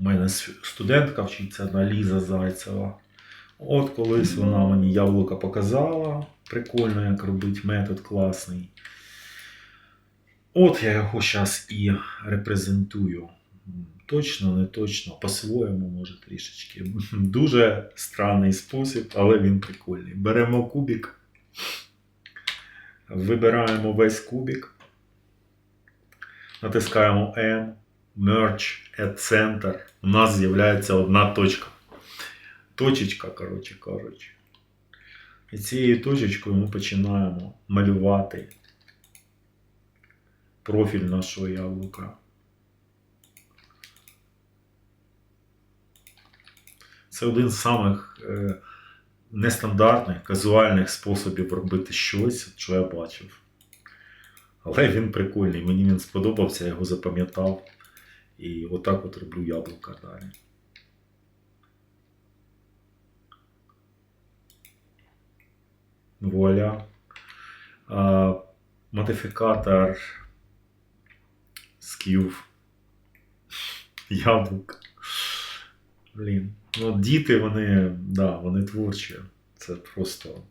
У мене студентка вчиться на Ліза Зайцева. От колись вона мені яблука показала. Прикольно, як робить метод класний. От я його зараз і репрезентую. Точно, не точно, по-своєму, може трішечки. Дуже странний спосіб, але він прикольний. Беремо кубик, вибираємо весь кубик, натискаємо M, Merge, Add Center. У нас з'являється одна точка. Точечка, коротше кажучи. І цією точечкою ми починаємо малювати профіль нашого яблука. Це один з самих е, нестандартних, казуальних способів робити щось, що я бачив. Але він прикольний, мені він сподобався, я його запам'ятав. І отак от роблю яблука далі. Вуаля. Модифікатор сків яблук. Блін. Ну, діти, вони, да, вони творчі. Це просто.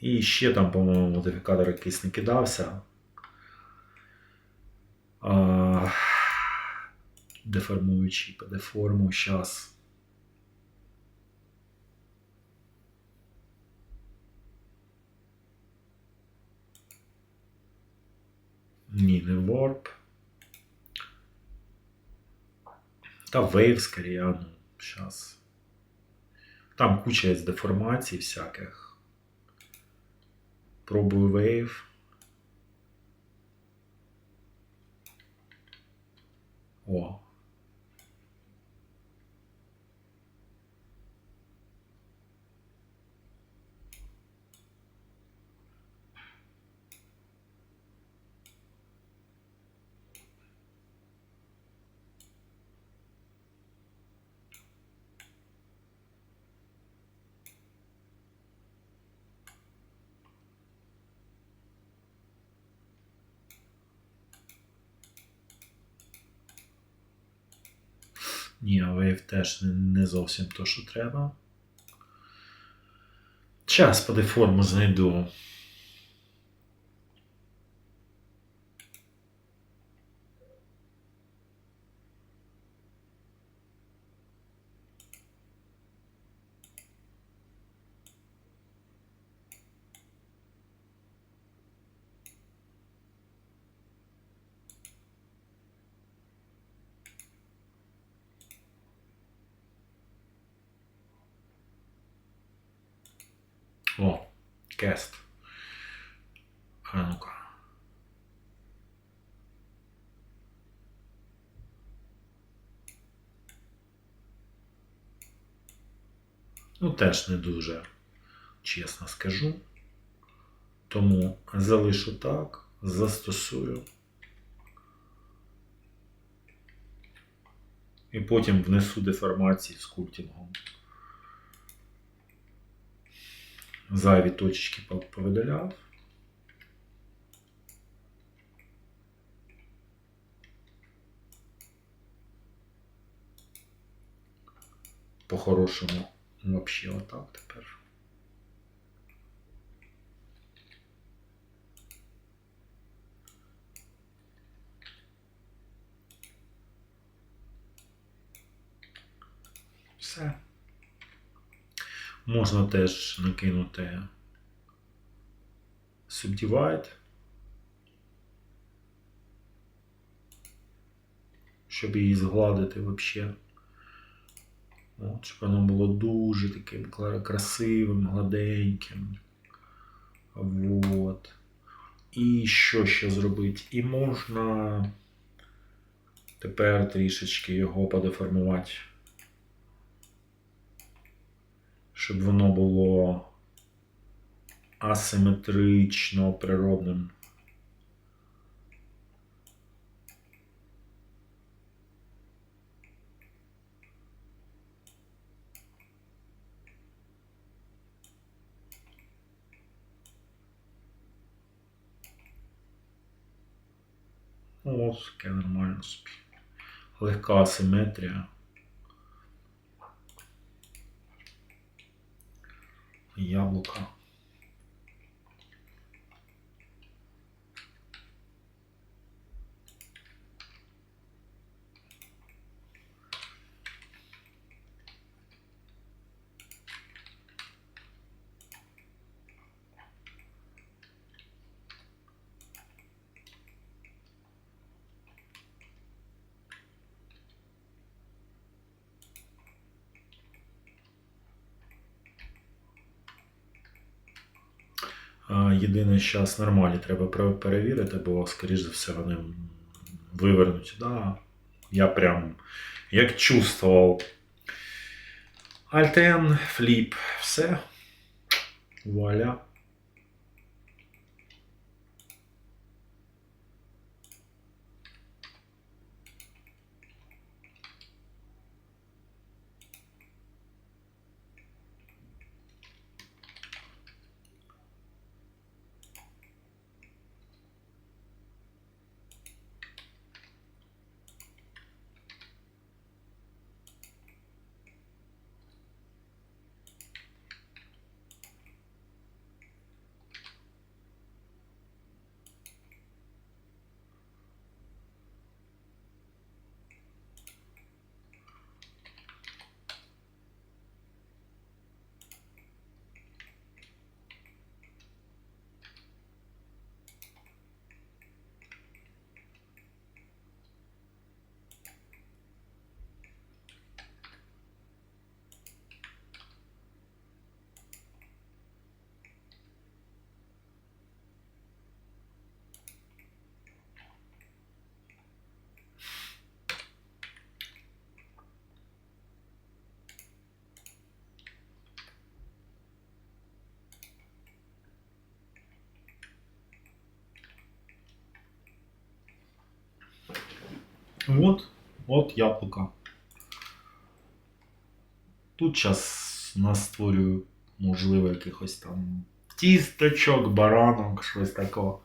І ще там, по-моєму, модифікатор якийсь не кидався. А, деформуючий по деформу. Щас. Ні, не Warp. Та Wave скорее, а ну, сейчас. Там куча есть деформаций всяких. Пробую Wave. О. Ні, Wave теж не зовсім то, що треба. Час по деформу знайду. О, кест. А ну-ка. Ну, теж не дуже, чесно скажу. Тому залишу так, застосую. І потім внесу деформації з культингом. Зайві точечки повидаляв. По-хорошому вообще отак тепер. Все. Можна теж накинути Subdivide, щоб її згладити взагалі. От, щоб воно було дуже таким красивим, гладеньким. Вот. І що ще зробити? І можна тепер трішечки його подеформувати щоб воно було асиметрично природним. Ось, таке нормально собі. Легка асиметрія. Яблука. Єдине, час нормалі треба перевірити, бо, скоріш за все, вони вивернуть. Да, я прям як чувствував. Альтен, фліп, все. Вуаля. От, от яблука. Тут зараз настворюю, можливо, якихось там тісточок, баранок, щось такого.